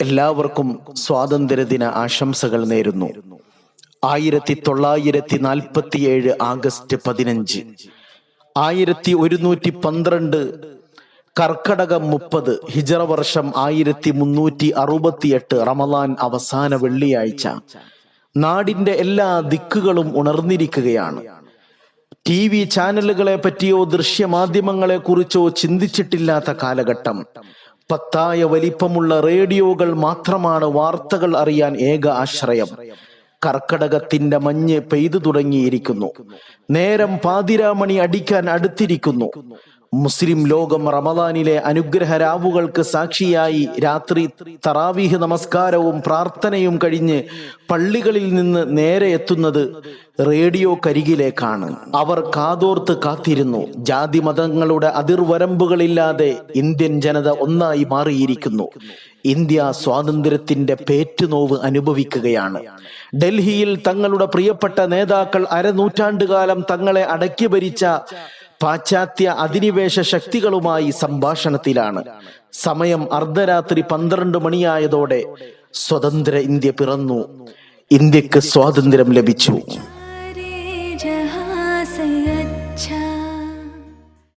എല്ലാവർക്കും സ്വാതന്ത്ര്യദിന ആശംസകൾ നേരുന്നു. ആയിരത്തി തൊള്ളായിരത്തി നാൽപ്പത്തി ഏഴ് ആഗസ്റ്റ് പതിനഞ്ച്. ആയിരത്തി ഒരുന്നൂറ്റി പന്ത്രണ്ട് കർക്കടകം മുപ്പത് ഹിജറ വർഷം ആയിരത്തി മുന്നൂറ്റി അറുപത്തിയെട്ട് റമദാൻ അവസാന വെള്ളിയാഴ്ച. നാടിന്റെ എല്ലാ ദിക്കുകളും ഉണർന്നിരിക്കുകയാണ്. ടി വി ചാനലുകളെ പറ്റിയോ ദൃശ്യമാധ്യമങ്ങളെ കുറിച്ചോ ചിന്തിച്ചിട്ടില്ലാത്ത കാലഘട്ടം. പത്തായ വലിപ്പമുള്ള റേഡിയോകൾ മാത്രമാണ് വാർത്തകൾ അറിയാൻ ഏക ആശ്രയം. കർക്കടകത്തിന്റെ മഞ്ഞ് പെയ്തു തുടങ്ങിയിരിക്കുന്നു. നേരം പാതിരാമണി അടിക്കാൻ അടുത്തിരിക്കുന്നു. മുസ്ലിം ലോകം റമദാനിലെ അനുഗ്രഹ രാവുകൾക്ക് സാക്ഷിയായി രാത്രി തറാവീഹ് നമസ്കാരവും പ്രാർത്ഥനയും കഴിഞ്ഞ് പള്ളികളിൽ നിന്ന് നേരെ എത്തുന്നത് റേഡിയോ കരികിലേക്കാണ്. അവർ കാതോർത്ത് കാത്തിരുന്നു. ജാതി മതങ്ങളുടെ അതിർവരമ്പുകളില്ലാതെ ഇന്ത്യൻ ജനത ഒന്നായി മാറിയിരിക്കുന്നു. ഇന്ത്യ സ്വാതന്ത്ര്യത്തിന്റെ പേറ്റുനോവ് അനുഭവിക്കുകയാണ്. ഡൽഹിയിൽ തങ്ങളുടെ പ്രിയപ്പെട്ട നേതാക്കൾ അരനൂറ്റാണ്ടുകാലം തങ്ങളെ അടക്കി ഭരിച്ച പാശ്ചാത്യ അധിനിവേശ ശക്തികളുമായി സംഭാഷണത്തിലാണ്. സമയം അർദ്ധരാത്രി പന്ത്രണ്ട് മണിയായതോടെ സ്വതന്ത്ര ഇന്ത്യ പിറന്നു. ഇന്ത്യയ്ക്ക് സ്വാതന്ത്ര്യം ലഭിച്ചു.